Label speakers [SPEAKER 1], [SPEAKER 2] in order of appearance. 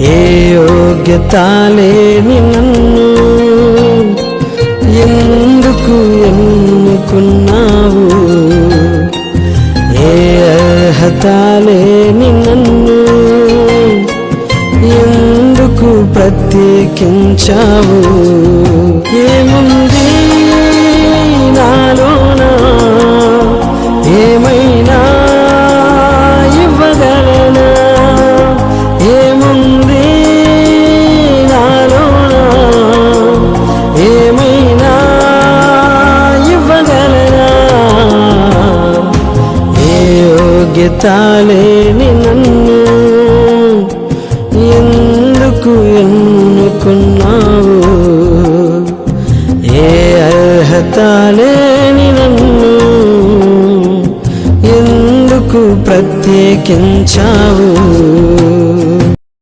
[SPEAKER 1] ఏ యోగ్యత లేని నన్ను ఎందుకు ఎన్నుకున్నావు? ఏ అర్హత లేని నన్ను ఎందుకు ప్రత్యేకించావు? యోగ్యత నన్ను. ఎందుకు ఎన్నుకున్నావు? ఏ అర్హత లేని నన్ను. ఎందుకు ప్రత్యేకించావు?